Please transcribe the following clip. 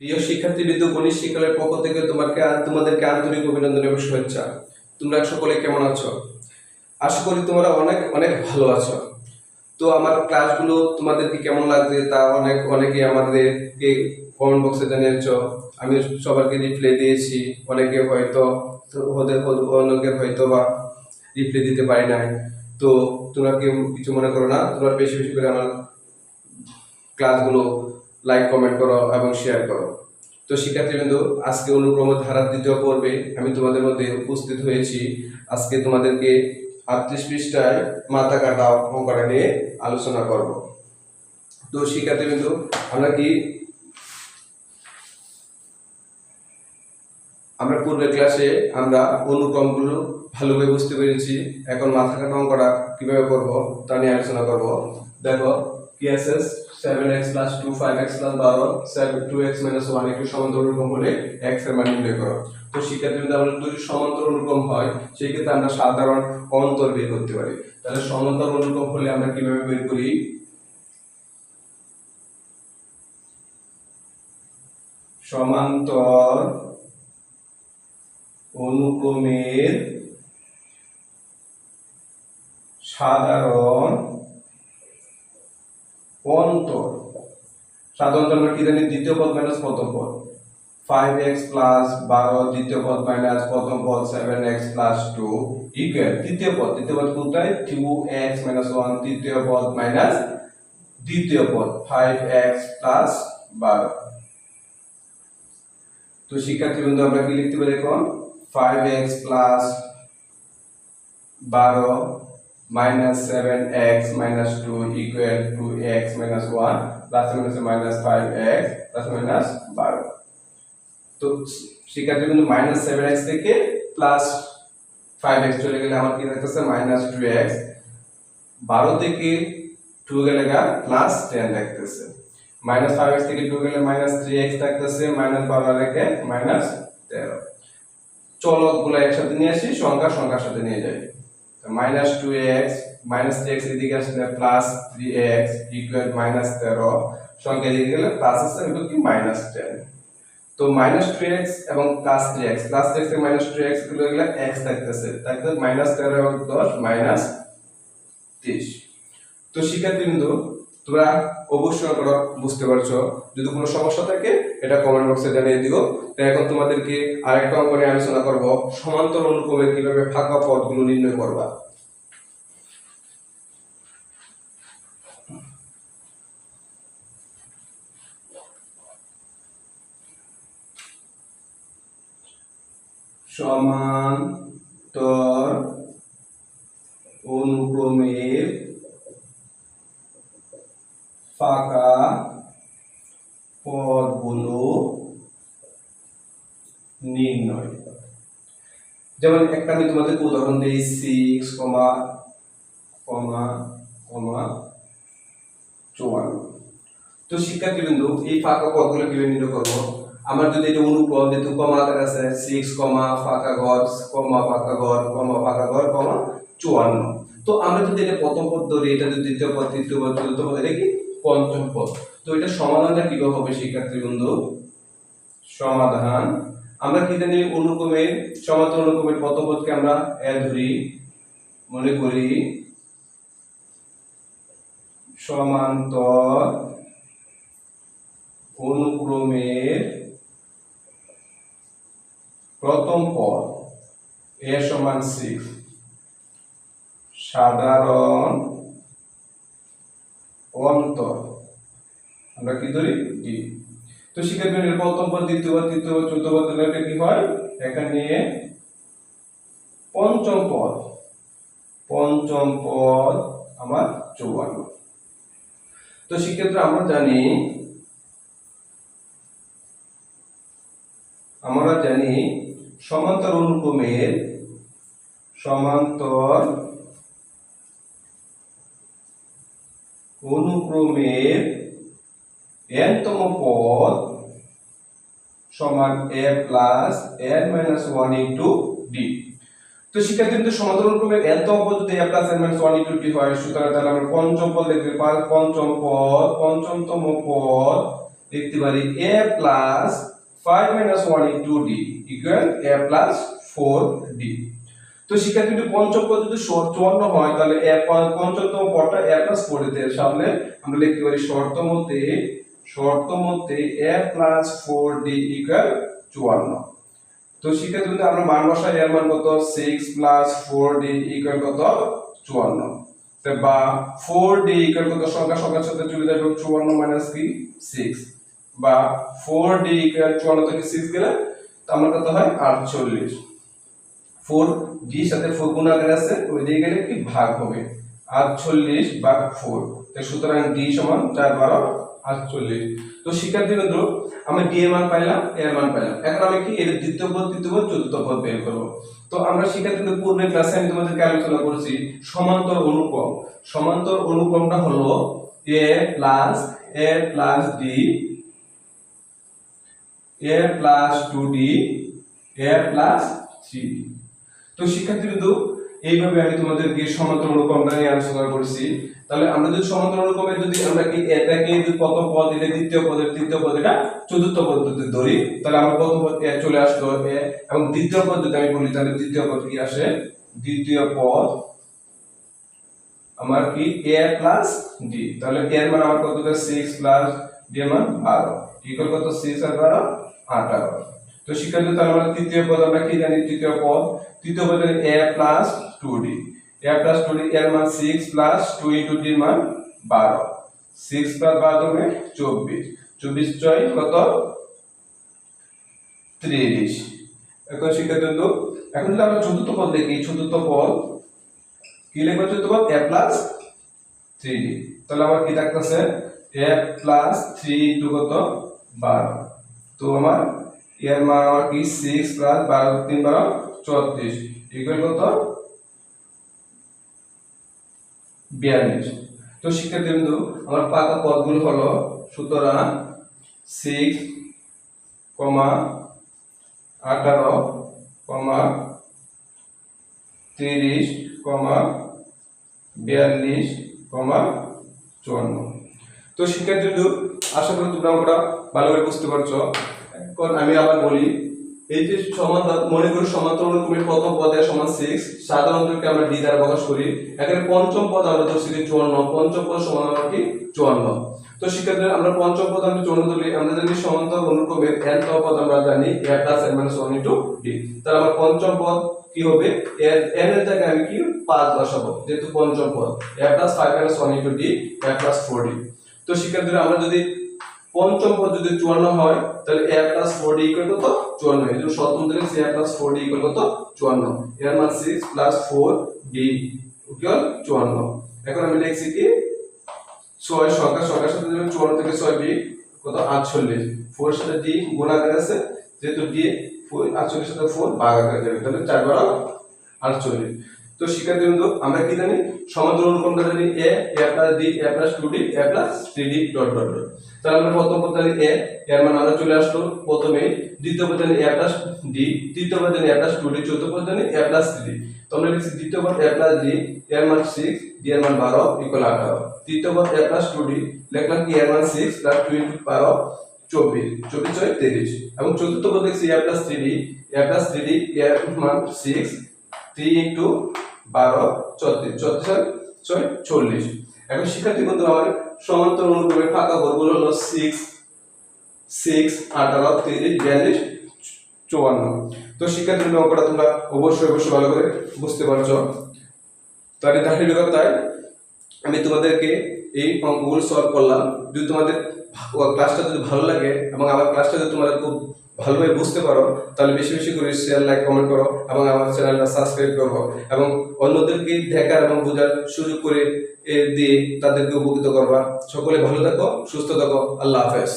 প্রিয় শিক্ষার্থী শিক্ষার্থীবৃন্দ, গণিত শিক্ষালয়ের পক্ষ থেকে তোমাকে তোমাদেরকে আন্তরিক অভিনন্দন এবং শুভেচ্ছা। তোমরা সকলে কেমন আছো? আশা করি তোমরা অনেক অনেক ভালো আছো। তো আমার ক্লাসগুলো তোমাদেরকে কেমন লাগছে তা অনেক অনেকে আমাদেরকে কমেন্ট বক্সে জানিয়েছ। আমি সবাইকে রিপ্লাই দিয়েছি, অনেকে হয়তো ওদের অনেকে হয়তো বা রিপ্লাই দিতে পারি নাই। তো তোমরা কেউ কিছু মনে করো না, তোমরা বেশি বেশি করে আমার ক্লাসগুলো লাইক কমেন্ট করো এবং শেয়ার করো। তো শিক্ষার্থীবৃন্দ আজকে অনুক্রম ধারার দ্বিতীয় পর্বে আমি তোমাদের মধ্যে উপস্থিত হয়েছি। আজকে তোমাদেরকে আটত্রিশ পৃষ্ঠায় মাথা কাটা অঙ্কটা নিয়ে আলোচনা করব। তো শিক্ষার্থীবৃন্দ আমরা কি আমরা পূর্বের ক্লাসে আমরা অনুক্রমগুলো ভালোভাবে বুঝতে পেরেছি। এখন মাথা কাটা অঙ্কটা কীভাবে করব তা নিয়ে আলোচনা করব। দেখো, কি আছে? Seven X plus two five X plus বারো seven two X minus one একটু সমান্তর অনুক্রম হলে এক্সের মান নির্ণয় করো। তো আমরা যদি সমান্তর অনুক্রম হয়, সেই ক্ষেত্রে আমরা সাধারণ অন্তর বের করতে পারি। তাহলে সমান্তর হলে আমরা কীভাবে বের করি? সমান্তর অনুক্রমের সাধারণ অন্তর সাধারণত আমরা কি জানি দ্বিতীয় পদ মাইনাস প্রথম পদ। ফাইভ এক্স প্লাস বারো, দ্বিতীয় পদ মাইনাস প্রথম পদ seven X plus two equal তৃতীয় পদ তৃতীয় পদ কোথায় টু এক্স মাইনাস ওয়ান তৃতীয় পদ মাইনাস দ্বিতীয় পদ ফাইভ এক্স প্লাস বারো। তো শিক্ষার্থী বন্ধু আমরা কি লিখতে পারি এখন? ফাইভ এক্স প্লাস বারো X minus two equal two X minus one plus minus minus five X plus minus বারো তো শিক্ষার্থী কিন্তু মাইনাস সেভেন এক্স থেকে প্লাস ফাইভ এক্স চলে গেলে আমার কি থাকতেছে? মাইনাস টু এক্স বারো থেকে টু গেলে গা প্লাস টেন থাকতেছে। মাইনাস ফাইভ এক্স থেকে টু গেলে মাইনাস থ্রি এক্স থাকতেছে মাইনাস বারো রেখে মাইনাস তেরো। চলকগুলো একসাথে নিয়ে আসি, সংখ্যা, সংখ্যার সাথে নিয়ে যাই। Minus two X minus X এদিকে আসলে plus three X equal minus তেরো সংখ্যা এদিকে গেলে প্লাস আসছে এটা কি মাইনাস টেন তো মাইনাস টু এক্স এবং plus three X plus three X minus two এক্সগুলো গেলে এক্স থাকতেছে তাহলে মাইনাস তেরো এবং দশ মাইনাস তিরিশ। তো শিক্ষার্থীবৃন্দ তোমরা অবশ্যই করো বুঝতে পারছ। যদি কোনো সমস্যা থাকে, এটা কমেন্ট বক্সে জানিয়ে দিও। তো এখন তোমাদেরকে আরেকটা অঙ্ক নিয়ে আলোচনা করব। সমান্তর অনুক্রমে কীভাবে ফাঁকা পথগুলো নির্ণয় করবা? সমান্তর অনুক্রমের ফাঁকা পদগুলো নির্ণয়। যেমন একটা আমি তোমাদেরকে উদাহরণ দিই সিক্স কমা কমা কমা চুয়ান্ন। তো শিক্ষার্থীবৃন্দ, এই ফাঁকা পদগুলো কীভাবে নির্ণয় করব? আমার যদি এটা অনুক্রম যেহেতু কমা আকার আছে সিক্স কমা ফাঁকা ঘর কমা ফাঁকা ঘর কমা ফাঁকা ঘর কমা চুয়ান্ন। তো আমরা যদি এটা প্রথম পদ ধরি, এটা যদি দ্বিতীয় পদ, তৃতীয় পদ, চতুর্থ পদ, এটা কি? পঞ্চম পদ। তো এটা সমাধানটা কীভাবে হবে শিক্ষার্থী সমাধান আমরা কি জানি অনুক্রমের সমান্তর অনুক্রমের প্রথম পদকে আমরা এ ধরি, মনে করি, সমান্তর অনুক্রমের প্রথম পদ, এ সমান সিক্স সাধারণ অন্তর। আমরা কি ধরি? ডি তো শিক্ষার্থী প্রথম পদ, দ্বিতীয় পদ, তৃতীয় পদ তাহলে এটা কি হয় এখানে পঞ্চম পদ পঞ্চম পদ আমার চৌবান্ন তো শিক্ষার্থী আমরা জানি আমরা জানি সমান্তর অনুক্রমের সমান্তর অনুক্রমের এনতম পদ সমান A plus N minus one into D তো শিক্ষার্থী, কিন্তু সমান্তর অনুক্রমের এনতম পদ যদি A plus N minus one into D হয়, সুতরাং তাহলে আমরা পঞ্চম পদ লিখতে পারি পঞ্চম পদ, পঞ্চমতম পদ লিখতে পারি A plus five minus one into D equal A plus four D তো শিক্ষার্থী, যদি পঞ্চম পদ যদি চুয়ান্ন হয়, তাহলে পঞ্চমতম পদটা এ প্লাস ফোর সামনে আমরা লিখতে পারি শর্ত মতে শর্ত মতে A plus four D equal চুয়ান্ন। তো শিক্ষার্থী যদি আমরা মান বসাই, এর মান কত? Six plus four D equal কত? চুয়ান্ন। বা ফোর ডি ইকুয়াল কত? সংখ্যা, সংখ্যার সাথে চলে যাবে চুয়ান্ন মাইনাস কি সিক্স বা ফোর ডি ইকুয়াল চুয়ান্ন থেকে সিক্স গেলে আমার কত হয়? আটচল্লিশ। ফোর ডি সাথে ফোর গুণ আকারে আছে, ওই দিকে গেলে কি? ভাগ হবে। আটচল্লিশ ভাগ ফোর সুতরাং ডি সমান চার বারো আটচল্লিশ। তো শিক্ষার্থী বন্ধু আমি ডি এর মান পাইলাম এ এর মান পাইলাম। এখন আমি কি এর দ্বিতীয় পদ, তৃতীয় পদ, চতুর্থ পদ বের তো আমরা শিক্ষার্থীদের পূর্বে ক্লাসে আমি তোমাদেরকে আলোচনা করেছি, সমান্তর অনুক্রম। সমান্তর অনুক্রমটা হলো A plus A plus D A plus two D A plus three তো শিক্ষার্থী বিন্দু এইভাবে আমি তোমাদেরকে সমান্তর অনুক্রমটা নিয়ে আলোচনা করেছি। তাহলে আমরা যদি সমান্তর অনুক্রমে যদি আমরা কি এটাকে যদি প্রথম পদ দিলে দ্বিতীয় পদের তৃতীয় পদ, এটা চতুর্থ পদ্ধতি ধরি, তাহলে আমার প্রথম পদ চলে আসলো এবং দ্বিতীয় পদ যদি আমি বলি, তাহলে দ্বিতীয় পদ কি আসে? দ্বিতীয় পদ আমার কি এ প্লাস ডি তাহলে এ এর মান আমার কত সিক্স প্লাস ডি এর মান বারো ইকুয়াল কত? সিক্স আর বারো, আঠারো। তো শিক্ষার্থী, তাহলে আমরা তৃতীয় পদ আমরা কি জানি? তৃতীয় পদ তৃতীয় পদ জানি A plus two D A plus two এর মান six plus two into D মান বারো। সিক্স প্লাস বারো তুমি চব্বিশ। চব্বিশ ছয় কত? ত্রিশ। এখন শিক্ষার্থী বন্ধু, এখন যদি আমরা চতুর্থ পদ দেখি চতুর্থ পদ কি লিখব চতুর্থ পদ? এ প্লাস থ্রি ডি তাহলে আমার কি থাকতেছে? এ প্লাস থ্রি ইন্টু কত? বারো। তো আমার এর মান আমার কি? সিক্স প্লাস বারো তিন বারো চৌত্রিশ। ইকুয়াল কত? বিয়াল্লিশ। তো শিক্ষার্থী বিন্দু আমার পাকা পদগুলো হলো সুতরাং সিক্স কমা আঠারো কমা তিরিশ কমা বিয়াল্লিশ কমা চুয়ান্ন। তো শিক্ষার্থী বিন্দু আশা করি তোমরা আমরা ভালো করে বুঝতে পারছ। এখন আমি আবার বলি এই যে সমান্তর মনে করি সমান্তর অনুক্রমের প্রথম পদের সমান সিক্স সাধারণত আমরা ডি দ্বারা প্রকাশ করি। এখানে পঞ্চম পদ আমরা ধরছি কি চুয়ান্ন, পঞ্চম পদ সমান আমরা কি চুয়ান্ন। তো শিক্ষার্থী আমরা পঞ্চম পদ আমরা চুয়ান্ন ধরি আমরা জানি সমান্তর অনুক্রমের এন তম পদ আমরা জানি A plus N minus one into D তাহলে আমার পঞ্চম পদ কি হবে? এর এন এর জায়গায় আমি কি পাঁচ বসাবো? যেহেতু পঞ্চম পদ। A plus five minus one into D A plus four D তো শিক্ষার্থীরা, আমরা যদি পঞ্চম পদ যদি চুয়ান্ন হয়, তাহলে A plus four D equal কত? চুয়ান্ন। এই জন্য সপ্তম থেকে সি প্লাস ডি ইকুয়াল কত? চুয়ান্ন। এর মান six plus four D equal চুয়ান্ন। এখন আমি লিখছি কি? ছয় সংখ্যা সংখ্যার সাথে যদি চুয়ান্ন থেকে ছয় বি কত? আটচল্লিশ। ফোর সাথে ডি গুণ আকারে আছে, যেহেতু ডি আটচল্লিশ সাথে ফোর ভাগ যাবে, তাহলে চার বারো আটচল্লিশ। তো শিক্ষার্থী বন্ধু, আমরা কি জানি? সমান্তর অনুক্রমটা জানি A A plus two D A plus three D dot dot dot তাহলে প্রথম পদ জানি এ, এর মান আমরা চলে আসলো প্রথমে, দ্বিতীয় পদ জানি এ প্লাস ডি তৃতীয় পদ জানি এ প্লাস টু ডি চতুর্থ পদ জানি এ প্লাস থ্রি তো আমরা লিখছি দ্বিতীয় পদ এ প্লাস ডি এর মান সিক্স ডি এর মান বারো ইকুয়াল আঠারো। তৃতীয় পদ এ প্লাস টু ডি লিখলাম কি এর মান সিক্স প্লাস টু ইন্টু বারো, চব্বিশ। চব্বিশ ছয় তিরিশ। এবং চতুর্থ পদ লিখছি A plus three D A plus three D এর মান সিক্স থ্রি ইন্টু বারো, চৌত্রিশ। চৌত্রিশ ছয়, চল্লিশ। এখন শিক্ষার্থী বন্ধু আমার সমান্তর অনুক্রমে ফাঁকা ঘরগুলো হলো সিক্স সিক্স আঠারো, তিরিশ, বিয়াল্লিশ, চুয়ান্ন। তো শিক্ষার্থী অঙ্কটা তোমরা অবশ্যই অবশ্যই ভালো করে বুঝতে পারছ। তাহলে ধারাবাহিকতায় আমি তোমাদেরকে এই অঙ্কগুলো সলভ করলাম। যদি তোমাদের ক্লাসটা যদি ভালো লাগে এবং আমার ক্লাসটা যদি তোমরা খুব ভালোভাবে বুঝতে পারো, তাহলে বেশি বেশি করে শেয়ার লাইক কমেন্ট করো এবং আমার চ্যানেলটা সাবস্ক্রাইব করো এবং অন্যদেরকে দেখার এবং বোঝার সুযোগ করে দিয়ে তাদেরকে উপকৃত করবা। সকলে ভালো থাকো, সুস্থ থাকো, আল্লাহ হাফেজ।